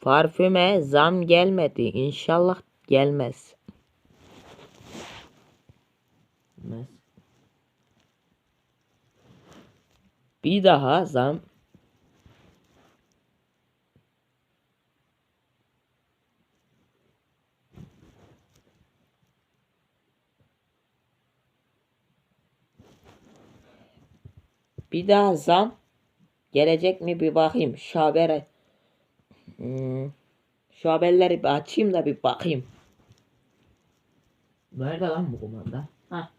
Parfüme zam gelmedi. İnşallah gelmez. Bir daha zam Bir daha zam gelecek mi bir bakayım. Şu habere Hmm, şu haberleri bir açayım da bir bakayım. Nerede lan bu kumanda? Ha.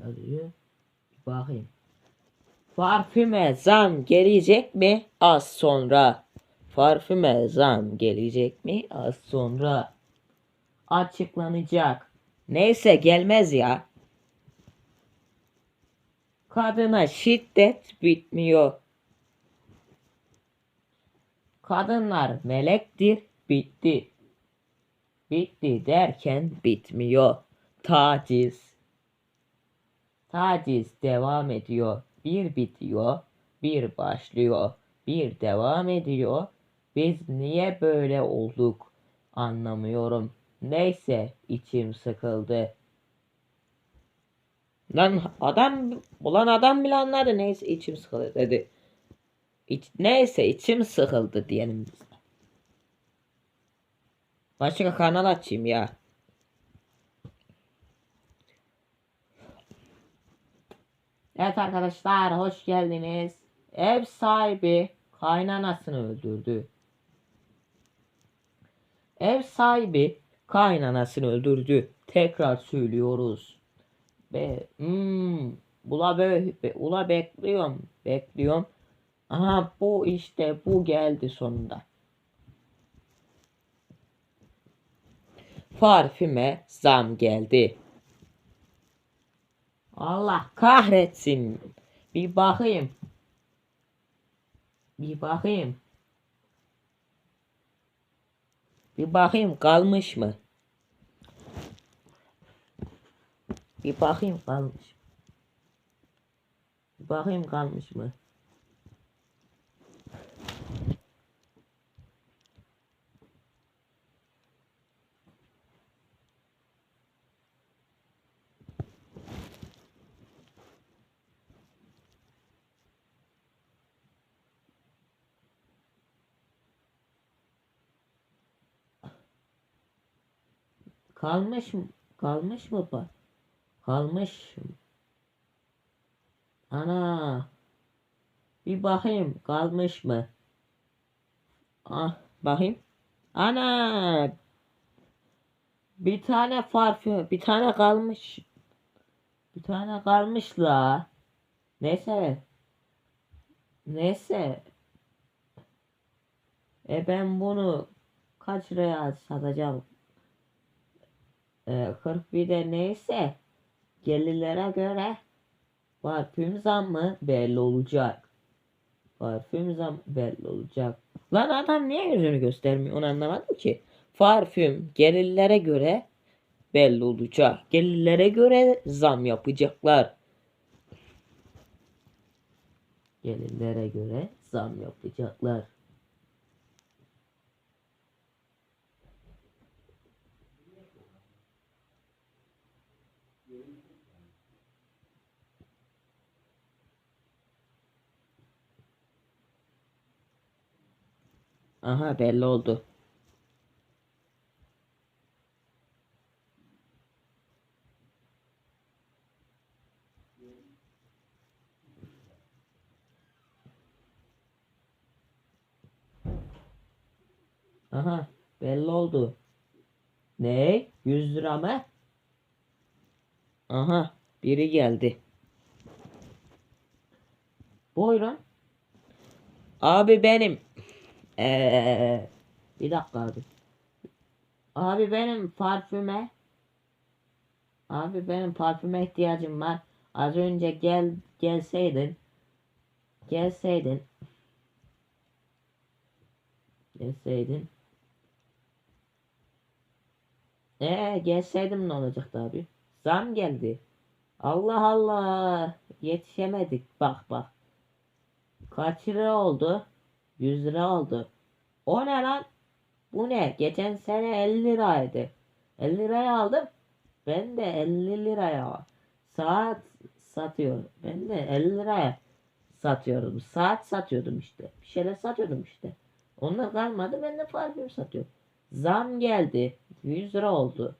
Yazıyor. Bir bakayım. Parfüme zam gelecek mi? Az sonra. Parfüme zam gelecek mi? Az sonra. Açıklanacak. Neyse gelmez ya. Kadına şiddet bitmiyor. Kadınlar melektir bitti. Bitti derken bitmiyor. Taciz. Taciz devam ediyor. Bir bitiyor, bir başlıyor, bir devam ediyor. Biz niye böyle olduk anlamıyorum. Neyse içim sıkıldı. Lan adam ulan adam bile anladı neyse içim sıkıldı dedi. İç, neyse içim sıkıldı diyelim. Başka kanal açayım ya. Evet arkadaşlar hoş geldiniz. Ev sahibi kaynanasını öldürdü. Ev sahibi kaynanasını öldürdü. Tekrar söylüyoruz. Be, hmm, ula be, be- ula bekliyorum, bekliyorum. Aha bu işte bu geldi sonunda. Parfüme zam geldi. Allah kahretsin. Bir bakayım. Bir bakayım. Bir bakayım kalmış mı? Bir bakayım kalmış. Bir bakayım kalmış mı? Kalmış mı? Kalmış mı bak? Kalmış. Ana. Bir bakayım kalmış mı? Ah bakayım. Ana. Bir tane parfüm, bir tane kalmış. Bir tane kalmış la. Neyse. Neyse. E ben bunu kaç liraya satacağım? Ee, 41 de neyse gelirlere göre parfüm zammı belli olacak. Parfüm zam belli olacak. Lan adam niye yüzünü göstermiyor onu anlamadım ki. Parfüm gelirlere göre belli olacak. Gelirlere göre zam yapacaklar. Gelirlere göre zam yapacaklar. Aha belli oldu. Aha belli oldu. Ne? 100 lira mı? Aha biri geldi. Buyurun. Abi benim. Ee, bir dakika abi. Abi benim parfüme. Abi benim parfüme ihtiyacım var. Az önce gel gelseydin. Gelseydin. Gelseydin. Ee gelseydim ne olacaktı abi? Zam geldi. Allah Allah. Yetişemedik. Bak bak. Kaç lira oldu? 100 lira oldu. O ne lan? Bu ne? Geçen sene 50 liraydı. 50 liraya aldım. Ben de 50 liraya saat satıyorum. Ben de 50 liraya satıyordum. Saat satıyordum işte. Bir şeyler satıyordum işte. Onlar kalmadı ben de parfüm satıyorum. Zam geldi. 100 lira oldu.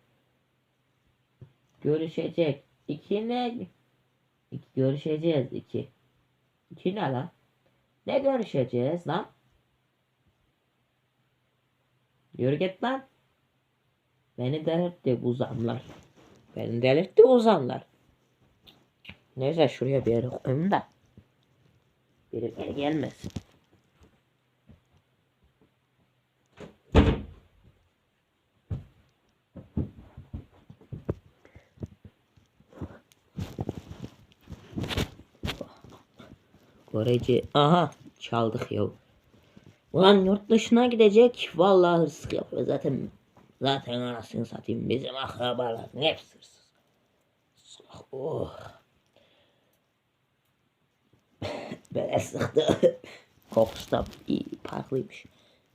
Görüşecek. İki ne? İki, görüşeceğiz iki. İki ne lan? Ne görüşeceğiz lan? Yürü git lan. Beni delirtti bu zamlar. Beni delirtti bu zamlar. Neyse şuraya bir yere koyayım da. Biri geri gelmesin. Korece aha çaldık ya. Ulan yurt dışına gidecek. Vallahi hırsızlık yapıyor. Zaten zaten anasını satayım. Bizim akrabaların hepsi hırsız. Oh. Böyle sıktı. Kokusu da iyi farklıymış.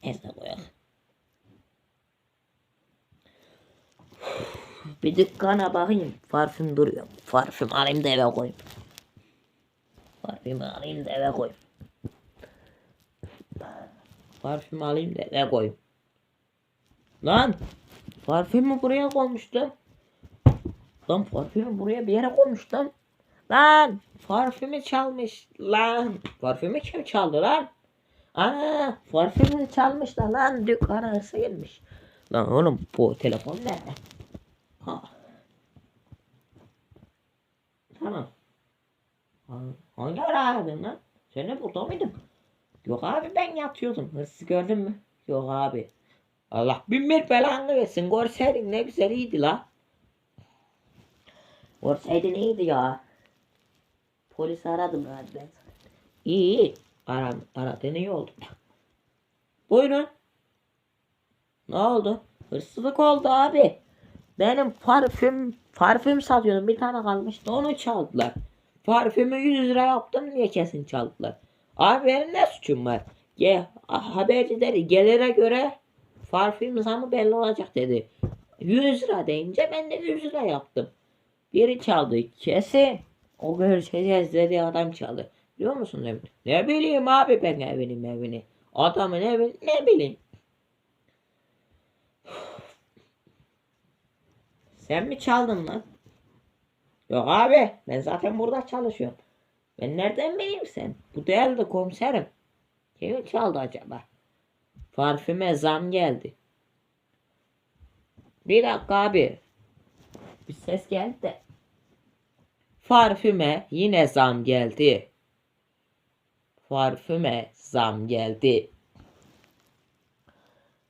Neyse koyalım. Bir dükkana bakayım. Parfüm duruyor. Parfüm alayım da eve koyayım. Parfüm alayım da eve koyayım. Parfüm alayım da eve koyayım. Lan! Parfümü buraya koymuştum. Lan parfümü buraya bir yere koymuştum. Lan! Parfümü çalmış. Lan! Parfümü kim çaldı lan? Ana! Parfümü çalmışlar lan. Dükkana hırsı girmiş. Lan oğlum bu telefon nerede? Ha. Tamam. Ha- Hangi ara lan? Sen de burada mıydın? Yok abi ben yatıyordum. Hırsız gördün mü? Yok abi. Allah bin bir belanı versin. Görseydin ne güzel iyiydi la. Görseydin iyiydi ya. Polis aradım abi ben. İyi iyi. Aram, aradın iyi oldu. Buyurun. Ne oldu? Hırsızlık oldu abi. Benim parfüm parfüm satıyordum. Bir tane kalmıştı. Onu çaldılar. Parfümü 100 lira yaptım diye kesin çaldılar. Abi benim ne suçum var? Ge haberci dedi gelire göre parfüm zamı belli olacak dedi. 100 lira deyince ben de 100 lira yaptım. Biri çaldı kesin. O görüşeceğiz dedi adam çaldı. Biliyor musun demin? Ne bileyim abi ben evini evini. Adamın evini ne bileyim. Sen mi çaldın lan? Yok abi ben zaten burada çalışıyorum. Ben nereden bileyim sen? Bu değerli komiserim. Kim çaldı acaba? Parfüme zam geldi. Bir dakika abi. Bir ses geldi de. Parfüme yine zam geldi. Parfüme zam geldi.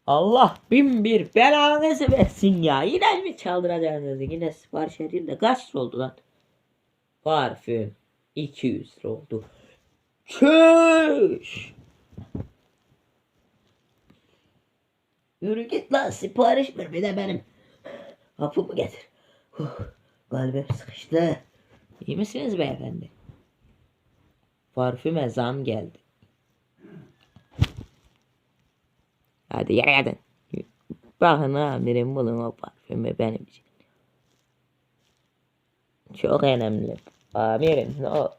Allah bin bir belanızı versin ya. Yine mi çaldıracaksınız? Yine sipariş edeyim de kaç lira oldu lan? Parfüm 200 lira oldu. Çüş. Yürü git lan sipariş ver bir de benim. Hapımı getir. Huh, kalbim sıkıştı. İyi misiniz beyefendi? Parfüme zam geldi. Hadi yere yedin. Bakın amirim bulun o parfümü benim için. Çok önemli. Amirim ne olur.